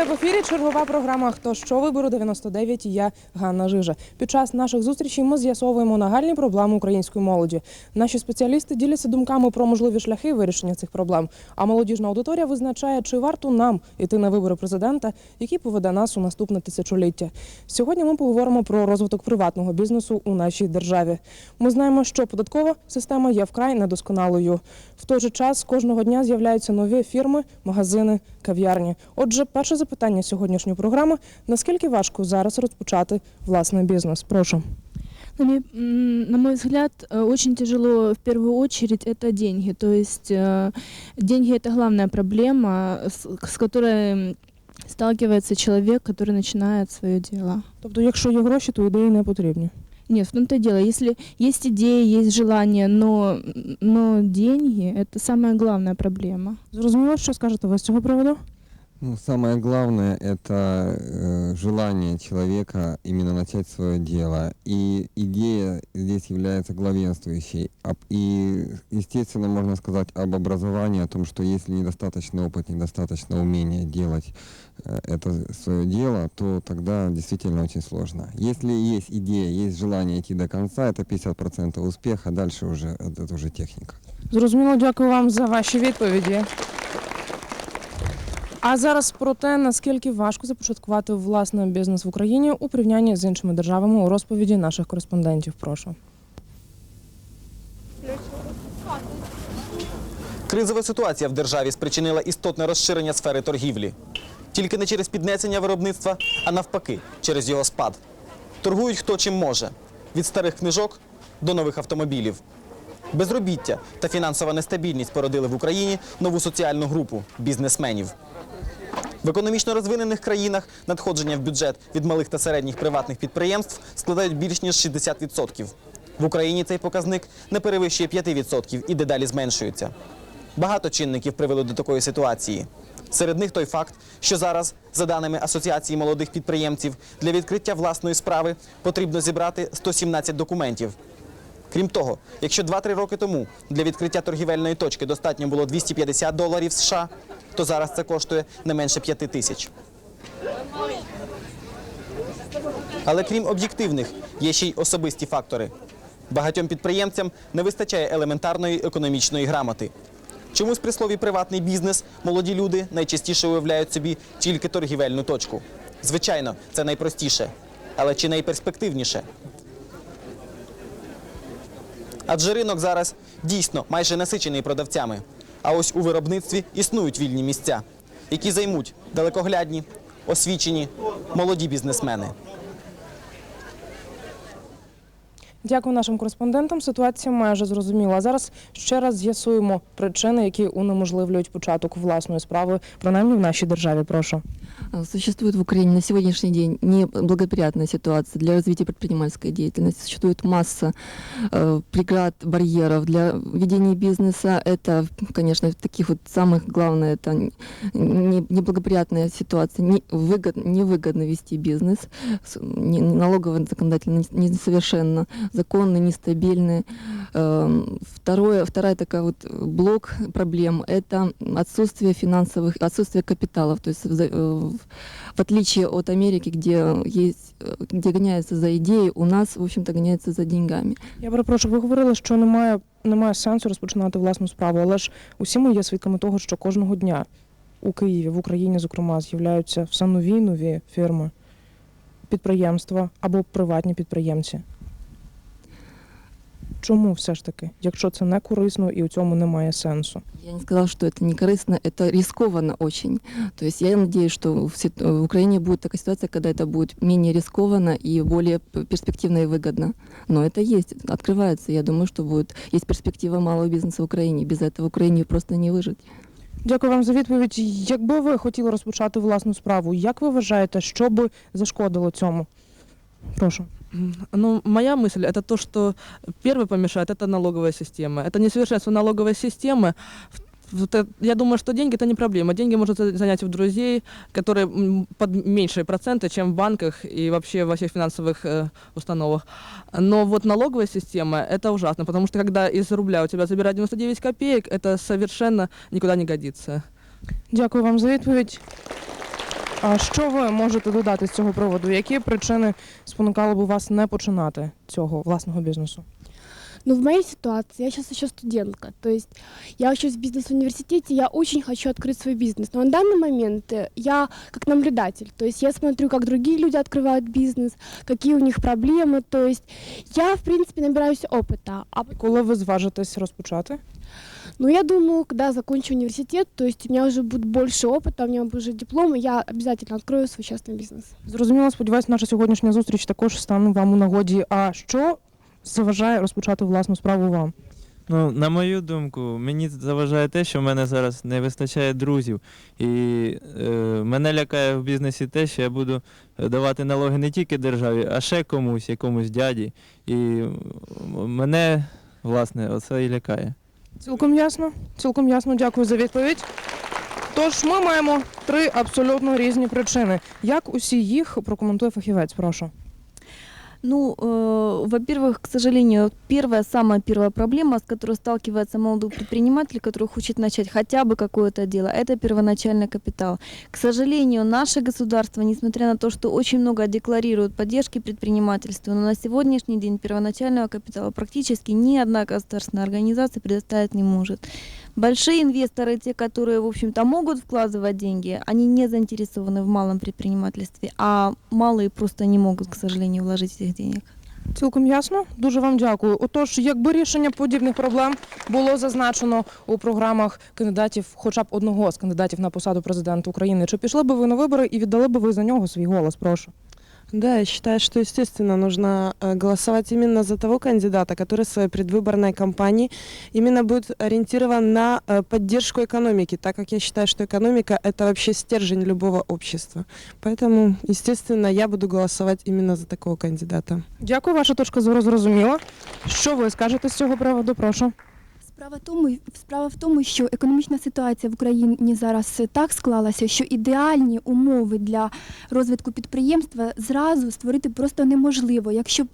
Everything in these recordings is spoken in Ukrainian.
Вітаю в ефірі. Чергова програма Хто що вибору 99 і я Ганна Жижа. Під час наших зустрічей ми з'ясовуємо нагальні проблеми української молоді. Наші спеціалісти діляться думками про можливі шляхи вирішення цих проблем. А молодіжна аудиторія визначає, чи варто нам іти на вибори президента, який поведе нас у наступне тисячоліття. Сьогодні ми поговоримо про розвиток приватного бізнесу у нашій державі. Ми знаємо, що податкова система є вкрай недосконалою. В той же час кожного дня з'являються нові фірми, магазини, кав'ярні. Отже, перше запитання сьогоднішньої програми: наскільки важко зараз розпочати власний бізнес? Прошу. На мой, м, на мой взгляд, э, очень тяжело в первую очередь это деньги. То есть э, деньги это главная проблема, с, с которой м, сталкивается человек, который начинает свое дело. Тобто, якщо є гроші, то ідеї не потрібні. Нет, в том-то и дело. Если есть идеи, есть желание, но, но деньги это самая главная проблема. Зрозуміло, що скажете ви з цього приводу? Ну, самое главное это э, желание человека именно начать свое дело. И идея здесь является главенствующей. Об- И, естественно, можно сказать об образовании, о том, что если недостаточно опыт, недостаточно умения делать э, это свое дело, то тогда действительно очень сложно. Если есть идея, есть желание идти до конца, это 50% успеха, дальше уже это уже техника. Зрозуміло, дякую вам за ваші відповіді. А зараз про те, наскільки важко започаткувати власний бізнес в Україні у порівнянні з іншими державами у розповіді наших кореспондентів. Прошу. Кризова ситуація в державі спричинила істотне розширення сфери торгівлі. Тільки не через піднесення виробництва, а навпаки, через його спад. Торгують хто чим може від старих книжок до нових автомобілів. Безробіття та фінансова нестабільність породили в Україні нову соціальну групу бізнесменів. В економічно розвинених країнах надходження в бюджет від малих та середніх приватних підприємств складають більш ніж 60%. В Україні цей показник не перевищує 5% і дедалі зменшується. Багато чинників привели до такої ситуації. Серед них той факт, що зараз, за даними Асоціації молодих підприємців, для відкриття власної справи потрібно зібрати 117 документів. Крім того, якщо 2-3 роки тому для відкриття торгівельної точки достатньо було 250 доларів США, то зараз це коштує не менше 5 тисяч. Але крім об'єктивних, є ще й особисті фактори. Багатьом підприємцям не вистачає елементарної економічної грамоти. Чомусь при слові приватний бізнес молоді люди найчастіше уявляють собі тільки торгівельну точку. Звичайно, це найпростіше, але чи найперспективніше? Адже ринок зараз дійсно майже насичений продавцями. А ось у виробництві існують вільні місця, які займуть далекоглядні, освічені, молоді бізнесмени. Дякую нашим кореспондентам. Ситуація майже зрозуміла. Зараз ще раз з'ясуємо причини, які унеможливлюють початок власної справи, принаймні в нашій державі. Прошу. А, Существует в Украине на сегодняшний день неблагоприятная ситуация для развития предпринимательской деятельности. Существует масса э, преград, барьеров для ведения бизнеса. Это, конечно, таких вот самых главное, это неблагоприятная ситуация. Не выгод, невыгодно вести бизнес. Не- Налоговое законодательно не- несовершенно, законы нестабильные. Эм, Второе, вторая такая вот э, блок проблем – это отсутствие финансовых, отсутствие капиталов. То есть в, э, в- отличие от Америки, где есть, э, где гоняется за идеей, у нас, в общем-то, гоняется за деньгами. Я перепрошую, ви говорили, що немає, немає сенсу розпочинати власну справу, але ж усі ми є свідками того, що кожного дня у Києві, в Україні, зокрема, з'являються все нові нові фірми, підприємства або приватні підприємці. Чому все ж таки, якщо це не корисно і у цьому немає сенсу? Я не сказала, что это не корыстно, это рискованно очень. То есть я надеюсь, что в, сит- в Украине будет такая ситуация, когда это будет менее рискованно и более п- перспективно и выгодно. Но это есть, открывается. Я думаю, что будет есть перспектива малого бизнеса в Украине. Без этого в Украине просто не выжить. Дякую вам за відповідь. Якби ви хотіли розпочати власну справу, як ви вважаєте, що би зашкодило цьому? Прошу. М, Ну, моя мысль это то, что первый помешает это налоговая система. Это несовершенство налоговой системы. В- вот это- Я думаю, что деньги это не проблема. Деньги можно за- занять у друзей, которые м, под меньшие проценты, чем в банках и вообще во всех финансовых э, установах. Но вот налоговая система это ужасно, потому что когда из рубля у тебя забирают 99 копеек, это совершенно никуда не годится. Дякую вам за відповідь. А що ви можете додати з цього приводу? Які причини спонукали б вас не починати цього власного бізнесу? Ну, в моей ситуации, я сейчас еще студентка, то есть я учусь в бизнес-университете, я очень хочу открыть свой бизнес, но на данный момент э, я как наблюдатель, то есть я смотрю, как другие люди открывают бизнес, какие у них проблемы, то есть я, в принципе, набираюсь опыта, а Коли ви зважитесь розпочати? Ну, я думаю, когда закончу университет, то есть у меня уже будет больше опыта, у меня будет уже диплом, и я обязательно открою свой частный бизнес. Зрозуміло, сподіваюся, наша сьогоднішня зустріч також стане вам у нагоді. А що заважає розпочати власну справу вам? Ну, на мою думку, мені заважає те, що в мене зараз не вистачає друзів. І е, мене лякає в бізнесі те, що я буду е, давати налоги не тільки державі, а ще комусь, якомусь дяді. І мене, власне, оце і лякає. Цілком ясно. Цілком ясно. Дякую за відповідь. Тож ми маємо три абсолютно різні причини. Як усі їх прокоментує фахівець? Прошу. Ну, э, во-первых, к сожалению, первая, самая первая проблема, с которой сталкивается молодой предприниматель, который хочет начать хотя бы какое-то дело, это первоначальный капитал. К сожалению, наше государство, несмотря на то, что очень много декларирует поддержки предпринимательству, но на сегодняшний день первоначального капитала практически ни одна государственная организация предоставить не может. Большие инвесторы, те, которые, в общем-то, могут вкладывать деньги, они не заинтересованы в малом предпринимательстве, а малые просто не могут, к сожалению, вложить этих денег. Цілком ясно. Дуже вам дякую. Отож, якби рішення подібних проблем було зазначено у програмах кандидатів, хоча б одного з кандидатів на посаду президента України, чи пішли би ви на вибори і віддали би ви за нього свій голос? Прошу. Да, я считаю, что, естественно, нужно э, голосовать именно за того кандидата, который в своей предвыборной кампании именно будет ориентирован на э, поддержку экономики, так как я считаю, что экономика – это вообще стержень любого общества. Поэтому, естественно, я буду голосовать именно за такого кандидата. Дякую, ваша точка зору зрозуміла. Що ви скажете з цього приводу? Прошу. Справа тому, справа в тому, що економічна ситуація в Україні зараз так склалася, що ідеальні умови для розвитку підприємства зразу створити просто неможливо. Якщо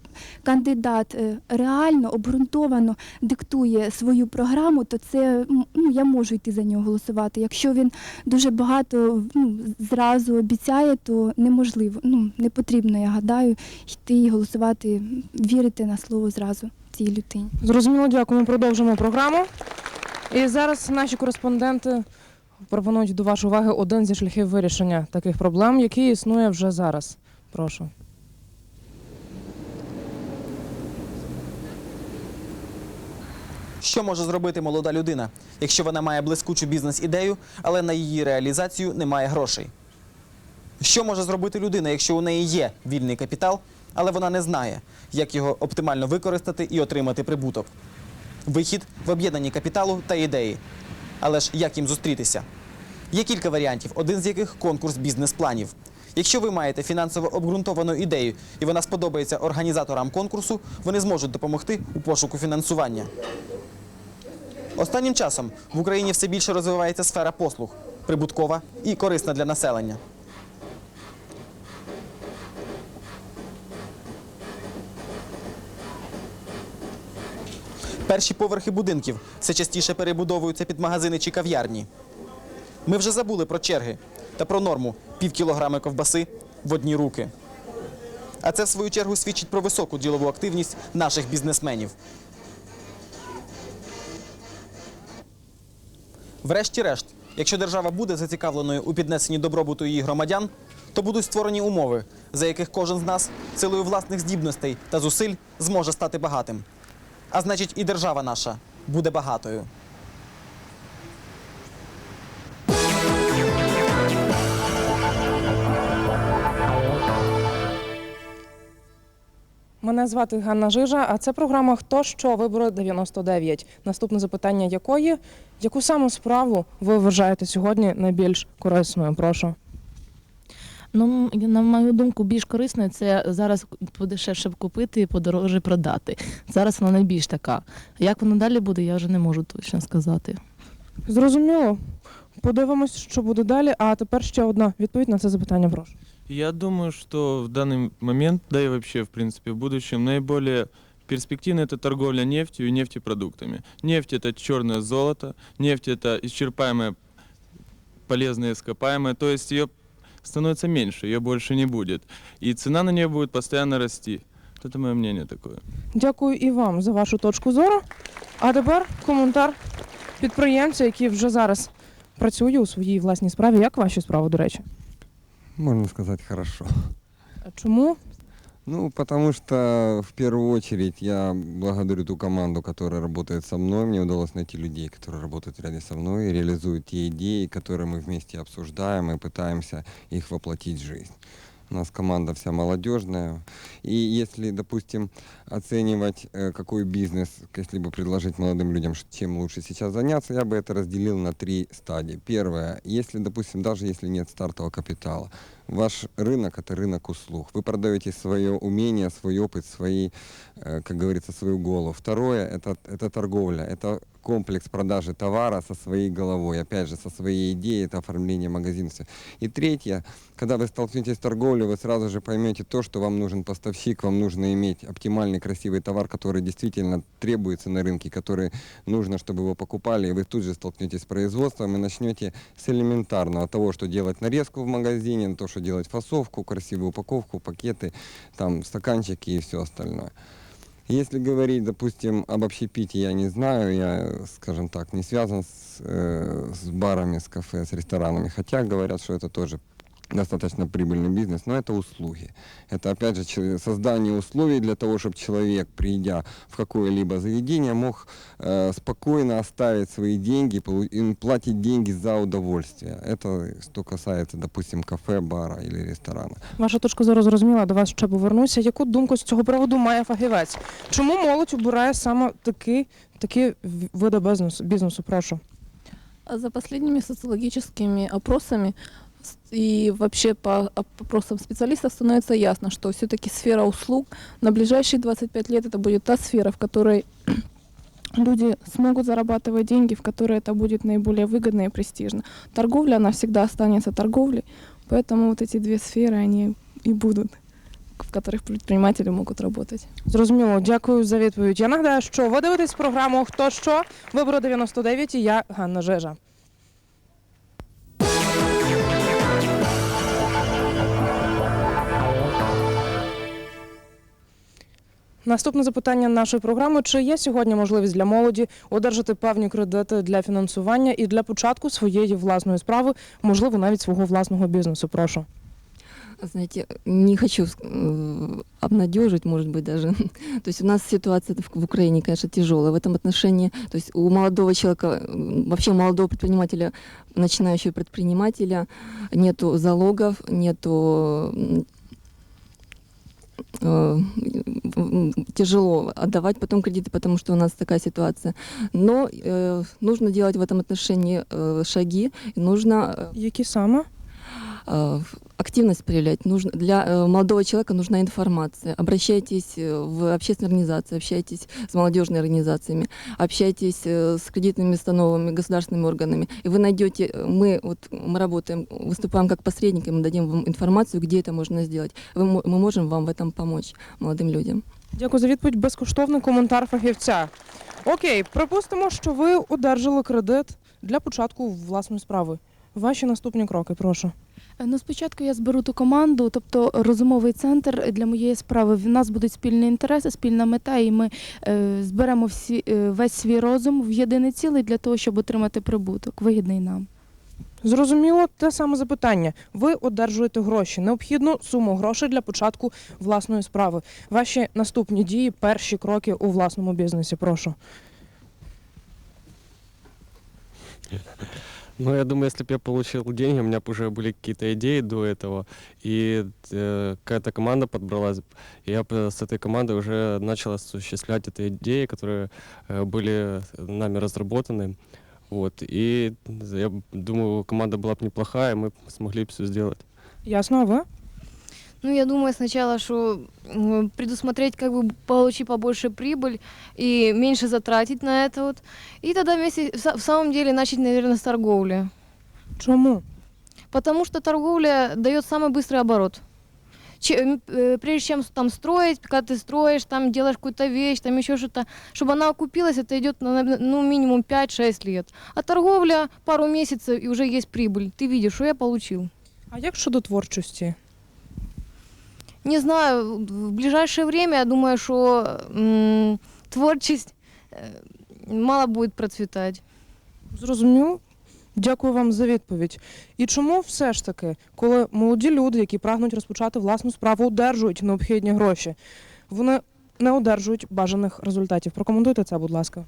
кандидат е, реально обґрунтовано диктує свою програму, то це ну я можу йти за нього голосувати. Якщо він дуже багато ну, зразу обіцяє, то неможливо. Ну не потрібно, я гадаю, йти і голосувати, вірити на слово зразу цій людині. Зрозуміло, дякую. Ми продовжимо програму. І зараз наші кореспонденти пропонують до вашої уваги один зі шляхів вирішення таких проблем, який існує вже зараз. Прошу. Що може зробити молода людина, якщо вона має блискучу бізнес-ідею, але на її реалізацію немає грошей? Що може зробити людина, якщо у неї є вільний капітал, але вона не знає, як його оптимально використати і отримати прибуток? Вихід в об'єднанні капіталу та ідеї. Але ж як їм зустрітися? Є кілька варіантів, один з яких конкурс бізнес-планів. Якщо ви маєте фінансово обґрунтовану ідею і вона сподобається організаторам конкурсу, вони зможуть допомогти у пошуку фінансування. Останнім часом в Україні все більше розвивається сфера послуг, прибуткова і корисна для населення. Перші поверхи будинків все частіше перебудовуються під магазини чи кав'ярні. Ми вже забули про черги та про норму пів кілограми ковбаси в одні руки. А це в свою чергу свідчить про високу ділову активність наших бізнесменів. Врешті-решт, якщо держава буде зацікавленою у піднесенні добробуту її громадян, то будуть створені умови, за яких кожен з нас силою власних здібностей та зусиль зможе стати багатим. А значить, і держава наша буде багатою. Мене звати Ганна Жижа, а це програма Хто що вибори 99. Наступне запитання якої? Яку саме справу ви вважаєте сьогодні найбільш корисною? Прошу. Ну, на мою думку, більш корисно це зараз подешевше купити і подорожче продати. Зараз вона найбільш така. Як воно далі буде, я вже не можу точно сказати. Зрозуміло. Подивимось, що буде далі. А тепер ще одна відповідь на це запитання. Прошу. Я думаю, что в данный момент, да и вообще, в принципе, в будущем, наиболее перспективно это торговля нефтью и нефтепродуктами. Нефть это черное золото, нефть это исчерпаемое полезное ископаемое, то есть ее становится меньше, ее больше не будет. И цена на нее будет постоянно расти. Вот Это мое мнение такое. Дякую і вам за вашу точку зору. А тепер коментар підприємця, який вже зараз працює у своїй власній справі. Як ваші справи, до речі? Можна сказати, хорошо. А Чому? Ну, потому что в первую очередь я благодарю ту команду, которая работает со мной. Мне удалось найти людей, которые работают рядом со мной и реализуют те идеи, которые мы вместе обсуждаем и пытаемся их воплотить в жизнь. У нас команда вся молодежная. И если, допустим, оценивать, э, какой бизнес, если бы предложить молодым людям, чем лучше сейчас заняться, я бы это разделил на три стадии. Первое, если, допустим, даже если нет стартового капитала, ваш рынок это рынок услуг. Вы продаете свое умение, свой опыт, свои, э, как говорится, свою голову. Второе это, это торговля, это комплекс продажи товара со своей головой, опять же, со своей идеей, это оформление магазина. И третье, когда вы столкнетесь с торговлей, вы сразу же поймете то, что вам нужен поставщик, вам нужно иметь оптимальный, красивый товар, который действительно требуется на рынке, который нужно, чтобы его покупали, и вы тут же столкнетесь с производством и начнете с элементарного того, что делать нарезку в магазине, то, что делать фасовку, красивую упаковку, пакеты, там стаканчики и все остальное. Если говорить, допустим, об общепите, я не знаю, я, скажем так, не связан с, э, с барами, с кафе, с ресторанами, хотя говорят, что это тоже достаточно прибыльный бизнес, но это услуги. Это, опять же, че- создание условий для того, чтобы человек, придя в какое-либо заведение, мог э, спокойно оставить свои деньги, полу- и платить деньги за удовольствие. Это что касается, допустим, кафе, бара или ресторана. Ваша точка зору зрозуміла, до вас ще повернуся. Яку думку з цього приводу має фахівець? Чому молодь обирає саме такі, такі в- види бізнесу? бізнесу? Прошу. А За последними социологическими опросами с- и вообще по оп- опросам специалистов становится ясно, что все-таки сфера услуг на ближайшие 25 лет это будет та сфера, в которой люди смогут зарабатывать деньги, в которой это будет наиболее выгодно и престижно. Торговля, она всегда останется торговлей, поэтому вот эти две сферы, они и будут, в которых предприниматели могут работать. Зрозуміло, дякую за відповідь. Я нагадаю, що ви дивитесь програму Хто що? Вибору 99 і я Ганна Жежа. Наступне запитання нашої програми: чи є сьогодні можливість для молоді одержати певні кредити для фінансування і для початку своєї власної справи, можливо, навіть свого власного бізнесу? Прошу. Знаете, не хочу э, обнадежить, может быть, даже. То есть у нас ситуация в в Украине, конечно, тяжелая в этом отношении. То есть у молодого человека, м, вообще у молодого предпринимателя, начинающего предпринимателя, нету залогов, нету м, э, м, тяжело отдавать потом кредиты, потому что у нас такая ситуация. Но э, нужно делать в этом отношении э, шаги, и нужно э, Які саме? э, активность проявлять. Нужно, для э, молодого человека нужна информация. Обращайтесь э, в общественные организации, общайтесь с молодежными организациями, общайтесь э, с кредитными установами, государственными органами. И вы найдете, э, мы, вот, мы работаем, выступаем как посредники, мы дадим вам информацию, где это можно сделать. Вы мо- мы можем вам в этом помочь, молодым людям. Дякую за відповідь. Безкоштовний коментар фахівця. Окей, припустимо, що ви одержали кредит для початку власної справи. Ваші наступні кроки, прошу. Ну, спочатку я зберу ту команду, тобто розумовий центр для моєї справи. В нас будуть спільні інтереси, спільна мета, і ми е, зберемо всі, е, весь свій розум в єдиний цілий для того, щоб отримати прибуток, вигідний нам. Зрозуміло, те саме запитання. Ви одержуєте гроші, необхідну суму грошей для початку власної справи. Ваші наступні дії, перші кроки у власному бізнесі. Прошу. Ну, я думаю, если бы я получил деньги, у меня бы уже были какие-то идеи до этого, и э, какая-то команда подбралась, и я бы с этой командой уже начал осуществлять эти идеи, которые э, были нами разработаны. Вот, и я думаю, команда была бы неплохая, и мы смогли бы все сделать. Ясно, а ви? Ну, я думаю сначала, что м, предусмотреть, как бы получить побольше прибыль и меньше затратить на это вот. И тогда вместе, в са- в самом деле, начать, наверное, с торговли. Чему? Потому что торговля дает самый быстрый оборот. Че- м, э, прежде чем с- там строить, когда ты строишь, там делаешь какую-то вещь, там еще что-то, чтобы она окупилась, это идет на- на- ну, минимум 5-6 лет. А торговля пару месяцев и уже есть прибыль. Ты видишь, что я получил. А як щодо творчості? Не знаю, в ближайшее время, я думаю, что м, творчесть э, мало будет процветать. Зрозумів. Дякую вам за відповідь. І чому все ж таки, коли молоді люди, які прагнуть розпочати власну справу, одержують необхідні гроші, вони не одержують бажаних результатів? Прокоментуйте це, будь ласка.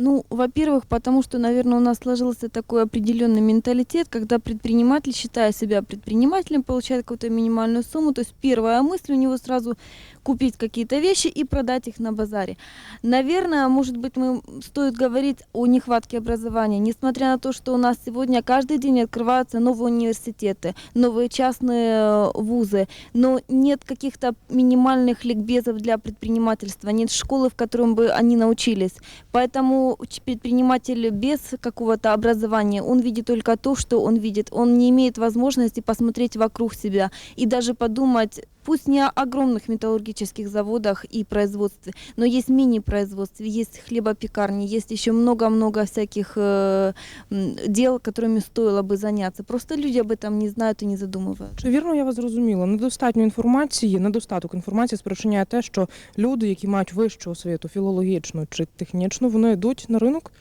Ну, во-первых, потому что, наверное, у нас сложился такой определенный менталитет, когда предприниматель, считая себя предпринимателем, получает какую-то минимальную сумму. То есть первая мысль у него сразу купить какие-то вещи и продать их на базаре. Наверное, может быть, мы стоит говорить о нехватке образования, несмотря на то, что у нас сегодня каждый день открываются новые университеты, новые частные э, вузы, но нет каких-то минимальных ликбезов для предпринимательства, нет школы, в котором бы они научились. Поэтому ч- предприниматель без какого-то образования, он видит только то, что он видит. Он не имеет возможности посмотреть вокруг себя и даже подумать, пусть не о огромных металлургических заводах и производстве, но есть мини-производства, есть хлебопекарни, есть еще много-много всяких э, м, дел, которыми стоило бы заняться. Просто люди об этом не знают и не задумываются. Чи вірно я вас зрозуміла? Недостатньо інформації, недостаток інформації спричиняє те, що люди, які мають вищу освіту, філологічну чи технічну, вони йдуть на ринок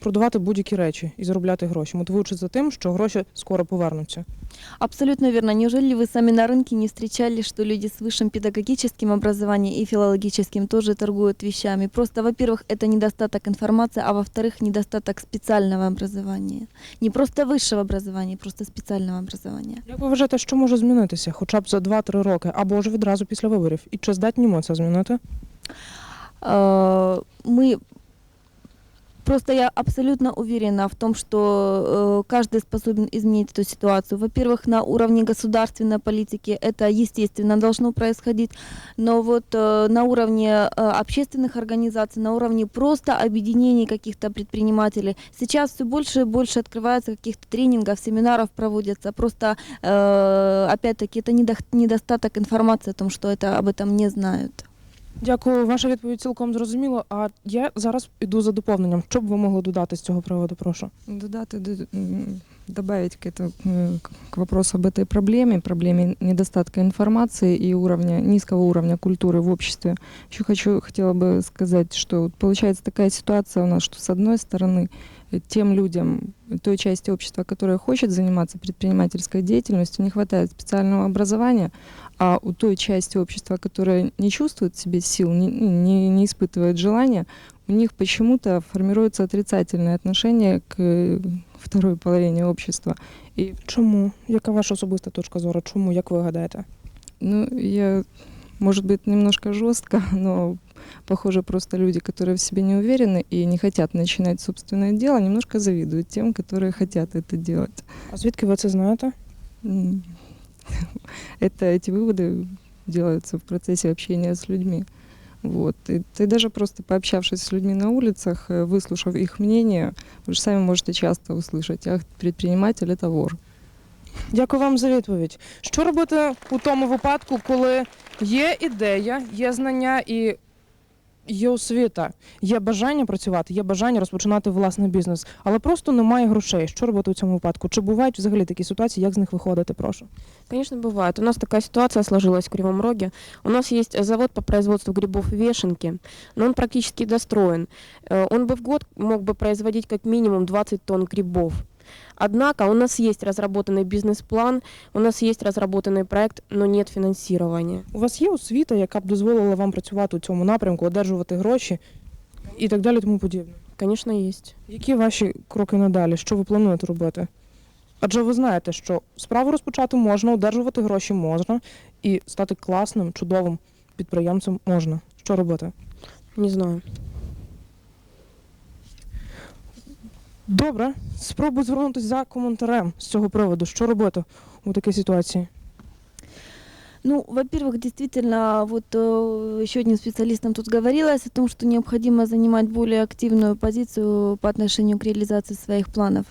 продавати будь-які речі і заробляти гроші, мотивуючись за тим, що гроші скоро повернуться. Абсолютно верно. Неужели вы сами на рынке не встречали, что люди с высшим педагогическим образованием и филологическим тоже торгуют вещами? Просто, во-первых, это недостаток информации, а во-вторых, недостаток специального образования. Не просто высшего образования, просто специального образования. Як ви вважаєте, що може змінитися хоча б за 2-3 роки, або ж відразу після виборів? І чи здатні ми це змінити? Э, мы Просто я абсолютно уверена в том, что э, каждый способен изменить эту ситуацию. Во-первых, на уровне государственной политики это, естественно, должно происходить, но вот э, на уровне э, общественных организаций, на уровне просто объединений каких-то предпринимателей, сейчас все больше и больше открывается каких-то тренингов, семинаров проводятся. Просто, э, опять-таки, это недо- недостаток информации о том, что это, об этом не знают. Дякую, ваша відповідь цілком зрозуміло. А я зараз іду за доповненням. Що б ви могли додати з цього приводу? Прошу. Додати, д- м, добавить к, этому, э, к- к вопросу об этой проблеме, проблеме недостатка информации и уровня, низкого уровня культуры в обществе. Еще хочу, хотела бы сказать, что вот получается такая ситуация у нас, что с одной стороны э, тем людям, той части общества, которая хочет заниматься предпринимательской деятельностью, не хватает специального образования, а у той части общества, которая не чувствует в себе сил, не, ну, не, не испытывает желания, у них почему-то формируется отрицательное отношение к э, второй половине общества. И Чому? Яка ваша особиста точка зору? Чому? Як ви гадаєте? ну, я, может быть, немножко жестко, но похоже, просто люди, которые в себе не уверены и не хотят начинать собственное дело, немножко завидуют тем, которые хотят это делать. А звідки ви це знаєте? М, Это эти выводы делаются в процессе общения с людьми. Вот. И ты даже просто пообщавшись с людьми на улицах, э, выслушав их мнение, вы же сами можете часто услышать, ах, предприниматель это вор. Дякую вам за відповідь. Що робити у тому випадку, коли є ідея, є знання і є освіта, є бажання працювати, є бажання розпочинати власний бізнес, але просто немає грошей. Що робити у цьому випадку? Чи бувають взагалі такі ситуації, як з них виходити? Прошу. Конечно, бывает. У нас такая ситуация сложилась в Кривом Роге. У нас есть э, завод по производству грибов вешенки, но он практически достроен. Э, Он бы в год мог бы производить как минимум 20 тонн грибов. Однако у нас есть разработанный бизнес-план, у нас есть разработанный проект, но нет финансирования. У вас є освіта, яка б дозволила вам працювати у цьому напрямку, одержувати гроші і так далі, тому подібне? Конечно, есть. Які ваші кроки надалі? Що ви плануєте робити? Адже ви знаєте, що справу розпочати можна, одержувати гроші можна, і стати класним, чудовим підприємцем можна. Що робити? Не знаю. Добре, спробую звернутися за коментарем з цього приводу. Що робити у такій ситуації? Ну, во-первых, действительно, вот э, еще одним специалистом тут говорилось о том, что необходимо занимать более активную позицию по отношению к реализации своих планов.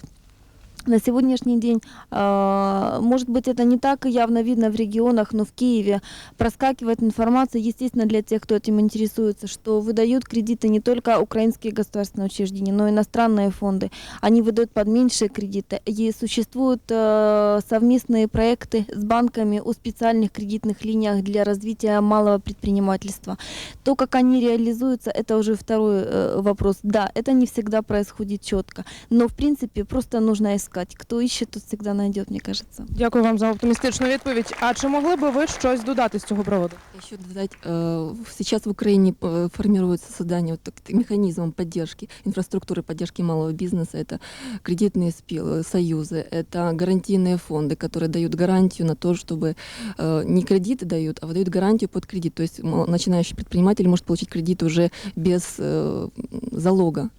На сегодняшний день, а, может быть, это не так явно видно в регионах, но в Киеве проскакивает информация, естественно, для тех, кто этим интересуется, что выдают кредиты не только украинские государственные учреждения, но и иностранные фонды. Они выдают под меньшие кредиты. И существуют э, совместные проекты с банками о специальных кредитных линиях для развития малого предпринимательства. То, как они реализуются, это уже второй э, вопрос. Да, это не всегда происходит четко, но в принципе просто нужно искать. Кто ищет, тот всегда найдет, мне кажется. Дякую вам за оптимістичну відповідь. А чи могли би ви щось додати з цього приводу? Еще додать, э, сейчас в Украине э, формируется создание вот так- механизмом поддержки, инфраструктуры поддержки малого бизнеса. Это кредитные спи- союзы, это гарантийные фонды, которые дают гарантию на то, чтобы э, не кредиты дают, а выдают гарантию под кредит. То есть м, начинающий предприниматель может получить кредит уже без э, залога.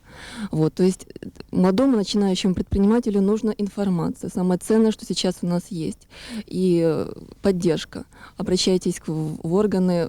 Вот, то есть э, молодому начинающему предпринимателю нужна информация. Самое ценное, что сейчас у нас есть. И э, поддержка. Обращайтесь к, в в органы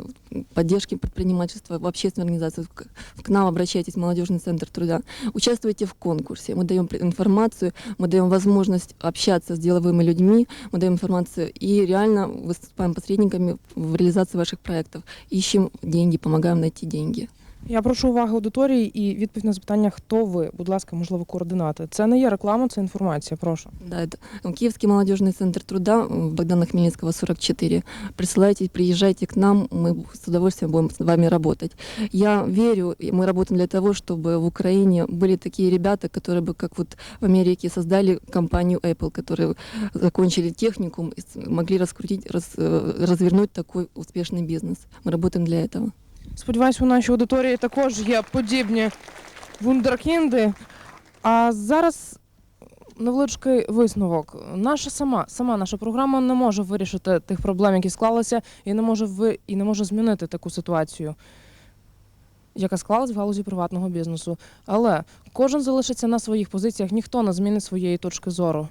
поддержки предпринимательства, в общественные организации. К, к нам обращайтесь в Молодежный центр труда. Участвуйте в конкурсе. Мы даем пр- информацию, мы даем возможность общаться с деловыми людьми, мы даем информацию и реально выступаем посредниками в реализации ваших проектов. Ищем деньги, помогаем найти деньги. Я прошу уваги аудиторії і відповідь на запитання, хто ви, будь ласка, можливо, координати. Це не є реклама, це інформація. Прошу. Да, это Киевский молодежный центр труда, м, Богдана Хмельницкого, 44. Присылайте, приезжайте к нам, мы с удовольствием будем с вами работать. Я верю, и мы работаем для того, чтобы в Украине были такие ребята, которые бы, как вот в Америке, создали компанию Apple, которые закончили техникум и с- могли раскрутить, раз- э, развернуть такой успешный бизнес. Мы работаем для этого. Сподіваюсь, у нашій аудиторії також є подібні вундеркінди. А зараз невеличкий висновок. Наша сама, сама наша програма не може вирішити тих проблем, які склалися, і не може ви і не може змінити таку ситуацію, яка склалась в галузі приватного бізнесу. Але кожен залишиться на своїх позиціях, ніхто не змінить своєї точки зору.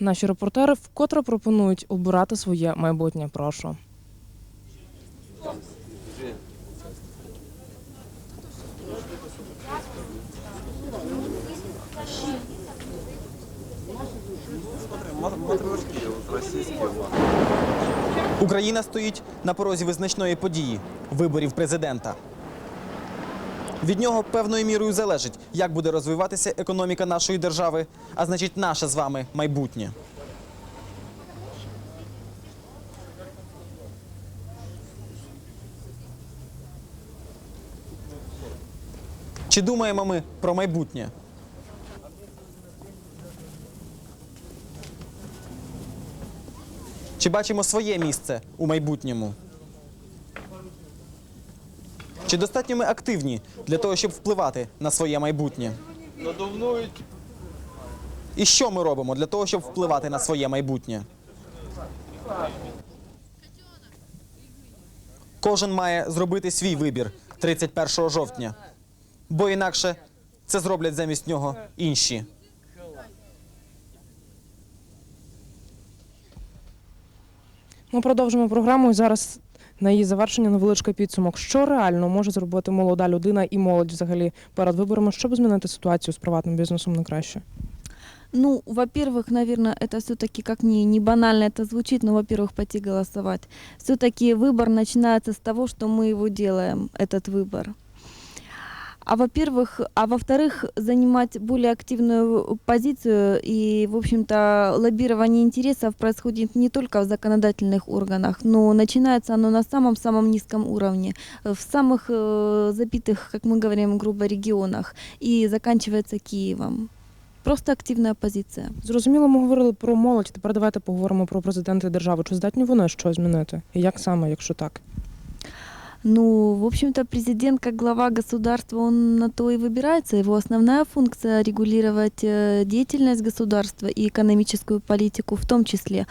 Наші репортери вкотре пропонують обирати своє майбутнє. Прошу. Україна стоїть на порозі визначної події виборів президента. Від нього певною мірою залежить, як буде розвиватися економіка нашої держави, а значить, наше з вами майбутнє. Чи думаємо ми про майбутнє? Чи бачимо своє місце у майбутньому? Чи достатньо ми активні для того, щоб впливати на своє майбутнє? І що ми робимо для того, щоб впливати на своє майбутнє? Кожен має зробити свій вибір 31 жовтня, бо інакше це зроблять замість нього інші. Ми продовжимо програму і зараз на її завершення невеличкий підсумок. Що реально може зробити молода людина і молодь взагалі перед виборами, щоб змінити ситуацію з приватним бізнесом на краще? Ну, во-первых, наверное, это все-таки как ни, не банально это звучит, но, во-первых, пойти голосовать. Все-таки выбор начинается с того, что мы его делаем, этот выбор. А во-первых, а во-вторых, занимать более активную позицию и, в общем-то, лоббирование интересов происходит не только в законодательных органах, но начинается оно на самом-самом низком уровне, в самых э, запитых, как мы говорим грубо, регионах и заканчивается Киевом. Просто активна позиція. Зрозуміло, ми говорили про молодь. Тепер давайте поговоримо про президента держави. Чи здатні вони щось змінити? І як саме, якщо так? Ну, в общем-то, президент как глава государства, он на то и выбирается. Его основная функция регулировать э, деятельность государства и экономическую политику в том числе.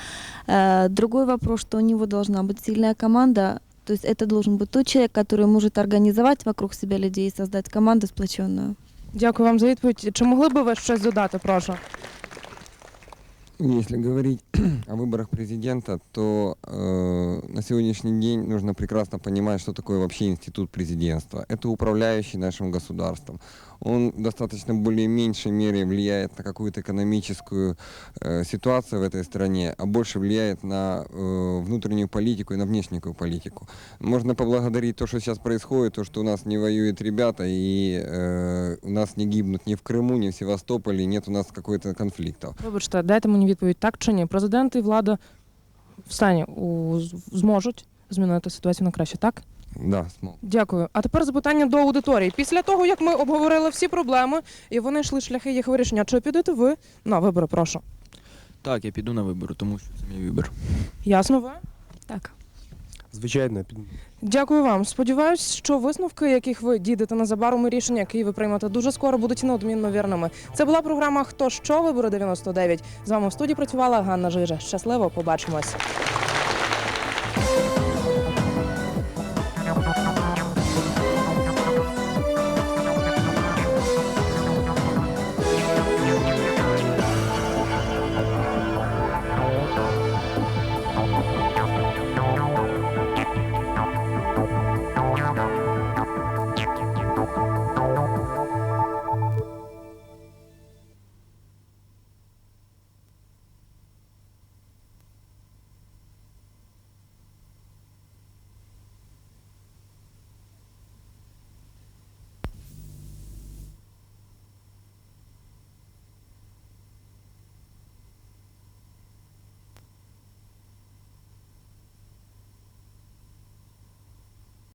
Э, Другой вопрос, что у него должна быть сильная команда. То есть это должен быть тот человек, который может организовать вокруг себя людей и создать команду сплоченную. Дякую вам за відповідь. Чи могли би ви щось додати? Прошу. Если говорить о выборах президента, то э, на сегодняшний день нужно прекрасно понимать, что такое вообще институт президентства. Это управляющий нашим государством. Он в достаточно более меньшей мере влияет на какую-то экономическую э, ситуацию в этой стране, а больше влияет на э, внутреннюю политику и на внешнюю политику. Можно поблагодарить то, что сейчас происходит, то, что у нас не воюют ребята, и э, у нас не гибнут ни в Крыму, ни в Севастополе, нет у нас какой-то конфликтов. Вибачте, дайте мені відповідь так чи ні. Президент і влада в стані у, зможуть змінити ситуацію на краще, так? Да, смог. Дякую. А тепер запитання до аудиторії. Після того, як ми обговорили всі проблеми і вони йшли шляхи їх вирішення, чи підете ви на вибори, прошу? Так, я піду на вибори, тому що це мій вибір. Ясно ви? Так. Звичайно, Дякую вам. Сподіваюсь, що висновки, яких ви дійдете незабаром, і рішення, які ви приймете дуже скоро, будуть неодмінно вірними. Це була програма Хто що вибори 99. З вами в студії працювала Ганна Жижа. Щасливо, побачимось.